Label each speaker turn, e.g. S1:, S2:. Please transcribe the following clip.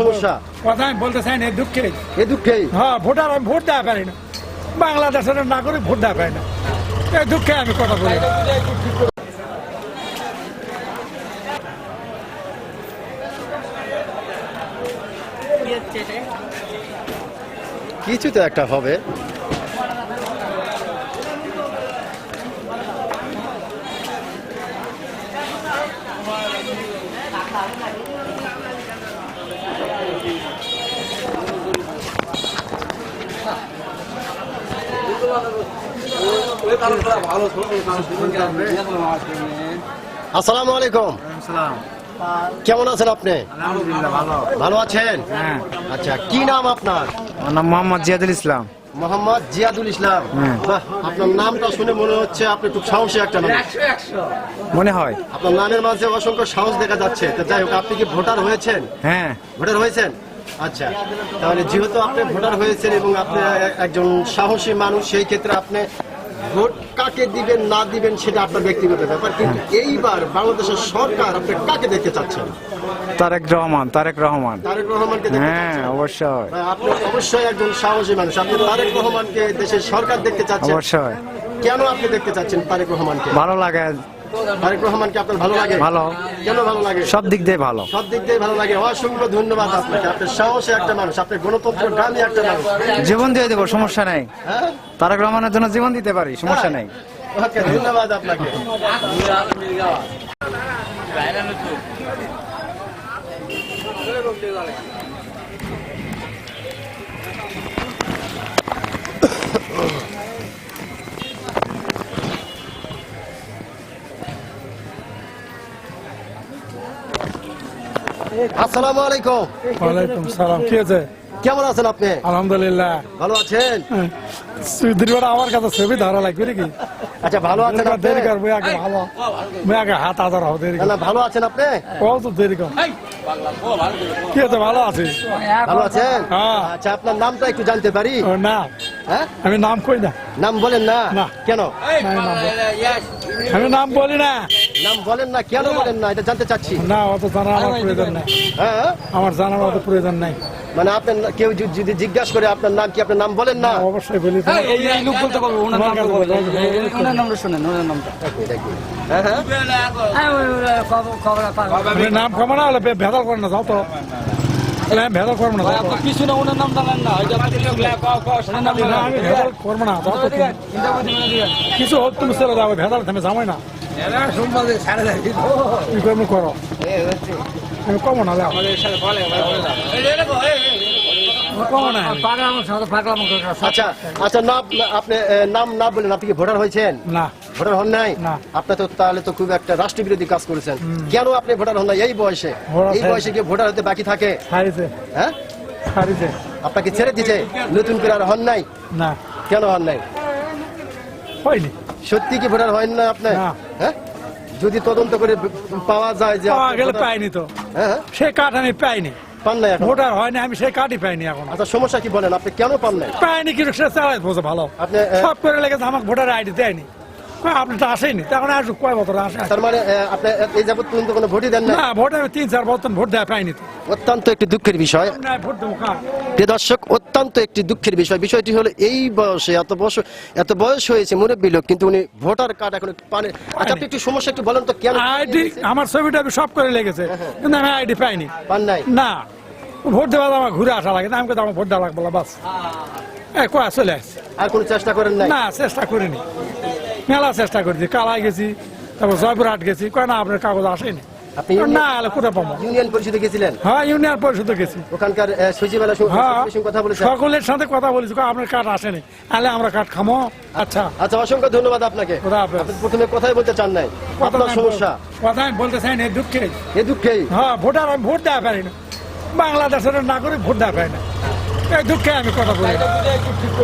S1: সমস্যা?
S2: কথা আমি বলতে চাই না দুঃখে।
S1: এ দুঃখেই
S2: হ্যাঁ ভোটার আমি ভোট দেওয়া পারি না। বাংলাদেশের নাগরিক ভোট দেওয়া পারি না। এই দুঃখে আমি কথা বলি।
S1: কিছু তো একটা হবে। আসসালামু আলাইকুম। কেমন আছেন আপনি? ভালো আছেন?
S3: হ্যাঁ
S1: আচ্ছা কি নাম আপনার?
S3: আমার নাম মোহাম্মদ জিয়াদুল ইসলাম।
S1: মোহাম্মদ জিয়াদুল ইসলাম। বাহ, আপনার নামটা শুনে মনে হচ্ছে আপনি খুব সাহসী একটা মানুষ।
S3: মনে হয়।
S1: আপনার নামের মাঝে অসংখ্য সাহস দেখা যাচ্ছে। তো যাই হোক আপনি কি ভোটার হয়েছেন?
S3: হ্যাঁ।
S1: ভোটার হয়েছেন? আচ্ছা তাহলে যেহেতু আপনি ভোটার হয়েছেন এবং আপনি একজন সাহসী মানুষ সেই ক্ষেত্রে আপনি ভোট কাকে দিবেন না দিবেন সেটা আপনার ব্যক্তিগত ব্যাপার কিন্তু এইবার বাংলাদেশের সরকার আপনি কাকে দেখতে চাচ্ছেন?
S3: তারেক রহমান তারেক রহমান।
S1: তারেক রহমানকে
S3: হ্যাঁ অবশ্যই।
S1: আপনি অবশ্যই একজন সাহসী মানুষ। আপনি তারেক রহমানকে দেশের সরকার দেখতে চাচ্ছেন?
S3: অবশ্যই।
S1: কেন আপনি দেখতে চাচ্ছেন তারেক রহমানকে?
S3: ভালো লাগে
S1: তারেক রহমানকে আপনার ভালো লাগে?
S3: ভালো।
S1: কেন ভালো লাগে?
S3: সব দিক দিয়ে ভালো।
S1: সব দিক দিয়ে ভালো লাগে। অসংখ্য ধন্যবাদ আপনাকে। আপনার সাহসী একটা মানুষ। আপনার গণতন্ত্র গামী একটা মানুষ।
S3: জীবন দিয়ে দেবো সমস্যা নাই।
S1: হ্যাঁ?
S3: তারেক রহমানের জন্য জীবন দিতে পারি সমস্যা নেই।
S1: ওকে ধন্যবাদ আপনাকে। আসসালামু আলাইকুম।
S2: ওয়ালাইকুম সালাম কি আছে?
S1: কেমন আছেন আপনি?
S2: আলহামদুলিল্লাহ।
S1: ভালো আছেন?
S2: আমার কাছে ছবি ধরা লাগবে নাকি?
S1: আচ্ছা ভালো আছেন আপনি?
S2: দেরি কর আগে ভালো। মুই আগে হাত আদার হও দেরি
S1: না, ভালো আছেন আপনি?
S2: ও তো দেরি কর। কি আছে ভালো আছে?
S1: ভালো আছেন?
S2: হ্যাঁ।
S1: আচ্ছা আপনার নামটা একটু জানতে পারি?
S2: না।
S1: হ্যাঁ?
S2: আমি নাম কই না?
S1: নাম বলেন না।
S2: না।
S1: কেন?
S2: আমি নাম বলি না।
S1: নাম বলেন না কেন বলেন না এটা জানতে চাচ্ছি।
S2: না অত জানার আমার প্রয়োজন নাই।
S1: হ্যাঁ?
S2: আমার জানার অত প্রয়োজন নাই।
S1: মানে আপনার কেউ যদি- জিজ্ঞাসা করে আপনার নাম কি আপনার নাম বলেন না?
S2: অবশ্যই বলি। তো।
S4: এই লোক বলতে পারব ওনার
S2: কাছে
S4: বলতে। ওনার নামটা শোনেন ওনার নামটা।
S1: হ্যাঁ হ্যাঁ।
S4: হ্যাঁ,
S2: নাম খাব না হলে বে- ভেজাল করে না যাও তো। তাহলে করব না
S4: কিছু না ওনার নাম জানেন না নাম।
S2: আমি করব না
S4: হবে না।
S2: কিছু হোক তুমি চলে যাবে থেমে না। করো কমো না
S1: আচ্ছা আচ্ছা আপনি নাম না বলেন আপনি কি ভোটার হয়েছেন
S2: না
S1: ভোটার হন নাই আপনি তো তাহলে তো খুব একটা রাষ্ট্রবিরোধী কাজ করেছেন কেন আপনি ভোটার হন নাই এই বয়সে এই বয়সে কি ভোটার হতে বাকি থাকে হ্যাঁ আপনাকে ছেড়ে দিছে নতুন করে আর হন নাই
S2: না
S1: কেন হন নাই
S2: হয়নি
S1: সত্যি কি ভোটার হয় না আপনার
S2: না।
S1: হ্যাঁ? যদি তদন্ত করে পাওয়া যায় যে
S2: পাওয়া গেলে পাইনি তো।
S1: হ্যাঁ হ্যাঁ,
S2: সে কার্ড আমি পাইনি।
S1: পান নাই ভোটার
S2: ভোটার হয়নি আমি সেই কার্ডই পাইনি এখন।
S1: আচ্ছা সমস্যা কি বলেন? আপনি কেন পান নাই?
S2: পাইনি কিন্তু সে চালাই বোঝে ভালো।
S1: আপনি
S2: সব করে লেগেছে আমাকে ভোটার আইডি দেয়নি। আপনি তো আসেনি তখন আসুক কয় বছর আসে?
S1: তার মানে আপনি এই যাবত পর্যন্ত কোনো ভোটই দেন না
S2: ভোট আমি তিন চার বছর ভোট দেওয়া পাইনি
S1: অত্যন্ত একটি দুঃখের বিষয়। প্রিয় দর্শক অত্যন্ত একটি দুঃখের বিষয়। বিষয়টি হলো এই বয়সে এত বয়স এত বয়স হয়েছে মুরব্বী লোক কিন্তু উনি ভোটার কার্ড এখন পানে আচ্ছা আপনি একটু সমস্যা একটু বলেন তো কেন
S2: আইডি আমার ছবিটা আমি সব করে লেগেছে কিন্তু আমি আইডি পাইনি।
S1: পান নাই?
S2: না। ভোট দেওয়া আমার ঘুরে আসা লাগে না আমি কথা আমার ভোট দেওয়া লাগবে বাস।
S1: আর কোনো চেষ্টা করেন
S2: না চেষ্টা করিনি। মেলা চেষ্টা করেছি কালাই গেছি তারপর জয়পুরহাট গেছি কয় না আপনার কাগজ আসেনি
S1: আপনি
S2: না কোথায় পাবো?
S1: ইউনিয়ন পরিষদে গেছিলেন?
S2: হ্যাঁ ইউনিয়ন পরিষদে গেছি।
S1: ওখানকার
S2: হ্যাঁ
S1: কথা
S2: সকলের সাথে কথা বলেছি আপনার কার্ড আসেনি আমরা কার্ড খামো। আচ্ছা।
S1: আচ্ছা অসংখ্য ধন্যবাদ আপনাকে। প্রথমে কথাই বলতে চান নাই। আপনার সমস্যা।
S2: কথা আমি বলতে চাই না এই দুঃখে
S1: এ দুঃখেই?
S2: হ্যাঁ ভোটার আমি ভোট দেওয়া পারি না। বাংলাদেশের নাগরিক ভোট দেওয়া পারি না। এই দুঃখে আমি কথা বলি।